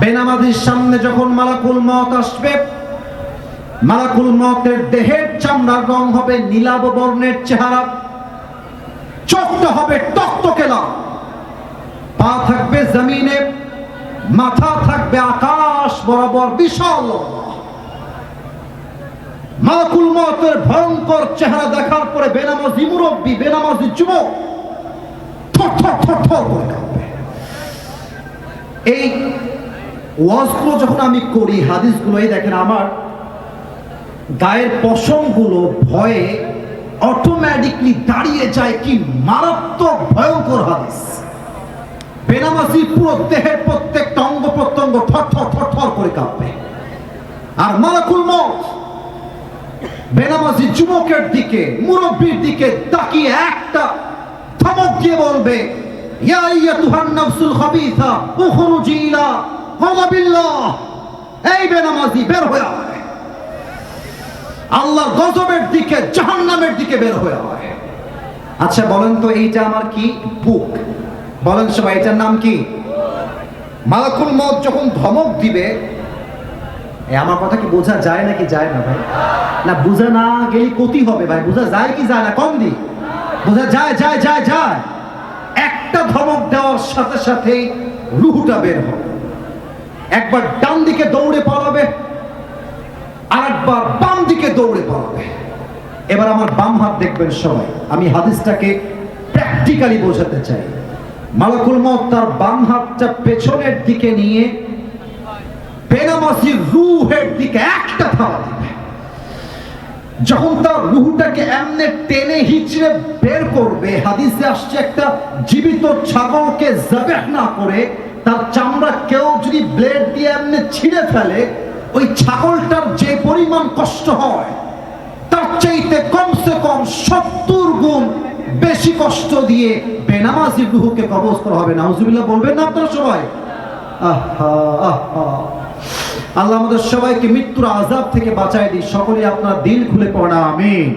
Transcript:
বেনামাজির সামনে যখন মালাকুল মত আসবে, মালাকুল মতের দেহের চামড়ার রং হবে নীলাভ বর্ণের চেহারা, চোখটা হবে টকটকে লাল পা থাকবে জমিনে, মাথা থাকবে আকাশ বরাবর বিশাল। মালাকুল মতের ভয়ঙ্কর চেহারা দেখার পরে বেনামাজি মুরব্বী, বেনামাজি যুবক থর থর থর থর করে এই ওয়াজগুলো যখন আমি করি, হাদিসগুলো, এই দেখেন আমার গায়ের পশমগুলো ভয়ে অটোমেটিকলি দাঁড়িয়ে যায় কি মারাত্মক ভয়ঙ্কর হাদিস। বেনামাজি পুরো দেহের প্রত্যেকটা অঙ্গ প্রত্যঙ্গ থর থর থর করে কাঁপবে আর মালাকুল মত বেনামাজি যুবকের দিকে, মুরব্বীর দিকে তাকিয়ে একটা ধমক দিয়ে বলবে ইয়া আইয়াতুহান গজবের দিকে, জাহান্নামের দিকে বের হয়ে আচ্ছা বলেন তো এইটা আমার কি? বুক। বলেন সবাই, এটার নাম কি? মালাকুল মত যখন ধমক দিবে আমার কথা কি বোঝা যায় নাকি যায় না ভাই? না, বোঝা না গেলে ক্ষতি হবে ভাই। বোঝা যায় কি যায় না? কম দি। বোঝা যায় যায় যায় যায়। একটা ধমক দেওয়ার সাথে সাথেই রুহুটা বের হবে একবার ডান দিকে দৌড়ে পালাবে আর একবার বাম দিকে দৌড়ে পালাবে। এবার আমার বাম হাত দেখবেন সবাই, আমি হাদিসটাকে প্র্যাকটিক্যালি বোঝাতে চাই। মালাকুল মত তার বাম হাতটা পেছনের দিকে নিয়ে বেনামাসি রুহের দিকে একটা থাওয়া দিবে। যখন তার রুহটাকে এমনে টেনে হিচড়ে বের করবে, হাদিসে আসছে একটা জীবিত ছাগলকে জবেহ না করে, তার চামড়া কেউ যদি ব্লেড দিয়ে এমনি ছিঁড়ে ফেলে, ওই ছাগলটার যে পরিমাণ কষ্ট হয়, তার চাইতে কমসে কম সত্তর গুণ বেশি কষ্ট দিয়ে বেনামাজি রুহুকে কবজ করা হবে। নাউজুবিল্লাহ, বলবেন না আপনারা সবাই? আহা আহা। আল্লাহ আমাদের সবাইকে মৃত্যুর আজাব থেকে বাঁচায় দিই সকলে আপনার দিল খুলে পড়া আমিন।